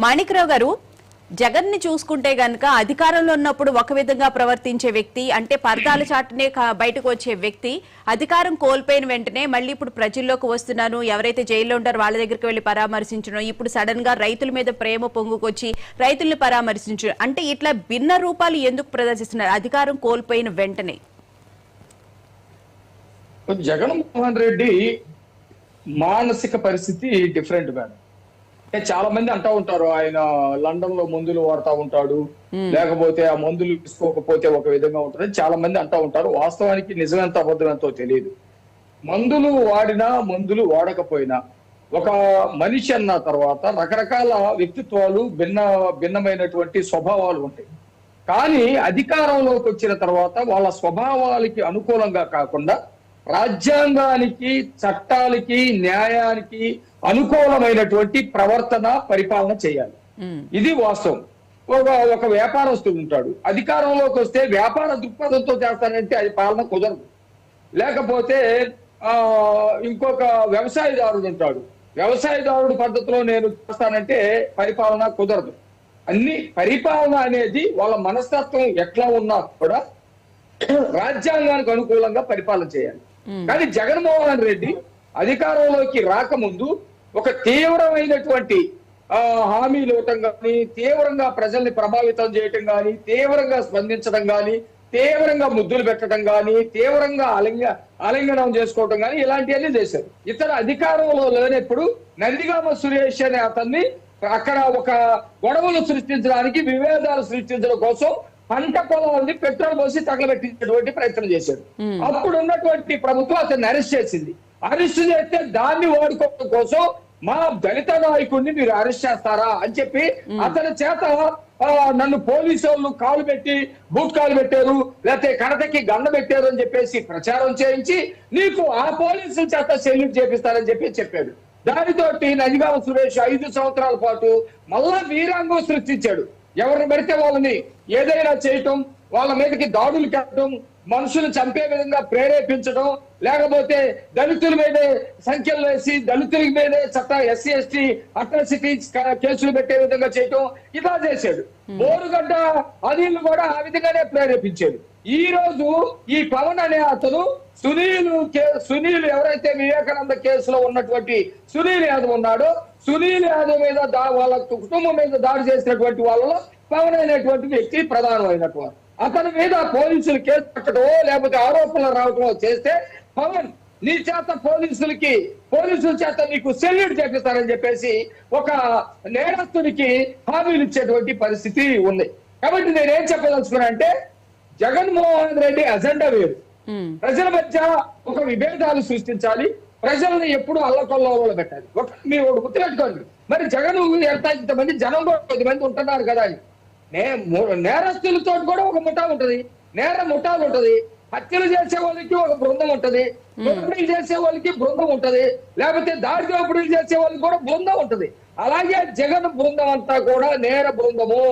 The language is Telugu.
మాణిక్రావు గారు జగన్ని చూసుకుంటే గనక అధికారంలో ఉన్నప్పుడు ఒక విధంగా ప్రవర్తించే వ్యక్తి అంటే పరదాల చాటునే కా- బయటకు వచ్చే వ్యక్తి అధికారం కోల్పోయిన వెంటనే మళ్ళీ ఇప్పుడు ప్రజల్లోకి వస్తున్నాను ఎవరైతే జైల్లో ఉంటారో వాళ్ళ దగ్గరికి వెళ్ళి పరామర్శించడం ఇప్పుడు సడన్గా రైతుల మీద ప్రేమ పొంగుకొచ్చి రైతుల్ని పరామర్శించడం అంటే ఇట్లా భిన్న రూపాలు ఎందుకు ప్రదర్శిస్తున్నారు అధికారం కోల్పోయిన వెంటనే? జగన్మోహన్ రెడ్డి మానసిక పరిస్థితి డిఫరెంట్ మేడం అంటే చాలా మంది అంటా ఉంటారు ఆయన లండన్లో మందులు వాడుతూ ఉంటాడు. లేకపోతే ఆ మందులు తీసుకోకపోతే ఒక విధంగా ఉంటుంది చాలా మంది అంటా ఉంటారు. వాస్తవానికి నిజమెంత అబద్ధమెంతో తెలియదు. మందులు వాడినా మందులు వాడకపోయినా ఒక మనిషి అన్న తర్వాత రకరకాల వ్యక్తిత్వాలు భిన్న భిన్నమైనటువంటి స్వభావాలు ఉంటాయి. కానీ అధికారంలోకి వచ్చిన తర్వాత వాళ్ళ స్వభావాలకి అనుకూలంగా కాకుండా రాజ్యాంగానికి చట్టాలకి న్యాయానికి అనుకూలమైనటువంటి ప్రవర్తన పరిపాలన చేయాలి. ఇది వాస్తవం. ఒక ఒక వ్యాపారస్తుడు ఉంటాడు. అధికారంలోకి వస్తే వ్యాపార దృక్పథంతో చేస్తానంటే అది పాలన కుదరదు. లేకపోతే ఆ ఇంకొక వ్యవసాయదారుడు ఉంటాడు. వ్యవసాయదారుడు పద్ధతిలో నేను చేస్తానంటే పరిపాలన కుదరదు. అన్ని పరిపాలన అనేది వాళ్ళ మనస్తత్వం ఎట్లా ఉన్నా కూడా రాజ్యాంగానికి అనుకూలంగా పరిపాలన చేయాలి. కానీ జగన్మోహన్ రెడ్డి అధికారంలోకి రాకముందు ఒక తీవ్రమైనటువంటి హామీ హామీలు ఇవ్వటం కానీ తీవ్రంగా ప్రజల్ని ప్రభావితం చేయటం కానీ తీవ్రంగా స్పందించడం కానీ తీవ్రంగా ముద్దులు పెట్టడం కానీ తీవ్రంగా అలింగ ఆలింగనం చేసుకోవటం కానీ ఇలాంటివన్నీ చేశారు. ఇతర అధికారంలో లేనప్పుడు నందిగామ సురేష్ అనే అతన్ని అక్కడ ఒక గొడవలు సృష్టించడానికి విభేదాలు సృష్టించడం కోసం పంట పొలాన్ని పెట్రోల్ పోసి తగలబెట్టించేటువంటి ప్రయత్నం చేశాడు. అప్పుడు ఉన్నటువంటి ప్రభుత్వం అతన్ని అరెస్ట్ చేసింది. అరెస్ట్ చేస్తే దాన్ని వాడుకోవడం కోసం మా దళిత నాయకుడిని మీరు అరెస్ట్ చేస్తారా అని చెప్పి అతని చేత నన్ను పోలీసు వాళ్ళు కాలు పెట్టి బూట్ కాలు పెట్టారు లేకపోతే కడతకి గండ పెట్టారు అని చెప్పేసి ప్రచారం చేయించి నీకు ఆ పోలీసుల చేత సెల్యూట్ చేపిస్తారని చెప్పి చెప్పాడు. దానితోటి నందిగామ సురేష్ ఐదు సంవత్సరాల పాటు మళ్ళా వీరాంగం సృష్టించాడు. ఎవరిని పెడితే వాళ్ళని ఏదైనా చేయటం వాళ్ళ మీదకి దాడులు కట్టడం మనుషులు చంపే విధంగా ప్రేరేపించడం లేకపోతే దళితుల మీదే సంఖ్యలు వేసి దళితుల మీదే చట్ట ఎస్సీ ఎస్టీ అట్రాసిటీ కేసులు పెట్టే విధంగా చేయటం ఇలా చేశాడు. బోరుగడ్డ అనిల్ కూడా ఆ విధంగానే ప్రేరేపించాడు. ఈ రోజు ఈ పవన్ అనే అతను సునీల్ సునీల్ ఎవరైతే వివేకానంద కేసులో ఉన్నటువంటి సునీల్ యాదవ్ ఉన్నాడో సునీల్ యాదవ్ మీద దా- వాళ్ళ కుటుంబం మీద దాడి చేసినటువంటి వాళ్ళలో పవన్ అనేటువంటి వ్యక్తి ప్రధానమైనటువంటి అతని మీద పోలీసులు కేసు పెట్టడో లేకపోతే ఆరోపణలు రావటమో చేస్తే పవన్ నీ చేత పోలీసులకి పోలీసుల చేత నీకు సెల్యూట్ చేపిస్తారని చెప్పేసి ఒక నేరస్తునికి హామీలు ఇచ్చేటువంటి పరిస్థితి ఉంది. కాబట్టి నేనేం చెప్పదలుచుకున్నా అంటే జగన్మోహన్ రెడ్డి అజెండా వేరు. ప్రజల మధ్య ఒక విభేదాలు సృష్టించాలి. ప్రజల్ని ఎప్పుడు అల్లకొల్లోలో పెట్టాలి. ఒక మీరు ఒకటి గుర్తుపెట్టుకోండి మరి జగన్ ఎంత ఇంతమంది జనం కూడా కొద్ది మంది ఉంటున్నారు కదా నే నేరస్తులతో కూడా ఒక ముఠా ఉంటది. నేర ముఠాలు ఉంటది. హత్యలు చేసే వాళ్ళకి ఒక బృందం ఉంటది. దోపిడీలు చేసే వాళ్ళకి బృందం ఉంటది. లేకపోతే దాడి దోపిడీలు చేసే వాళ్ళకి కూడా బృందం ఉంటది. అలాగే జగన్ బృందం అంతా కూడా నేర బృందము.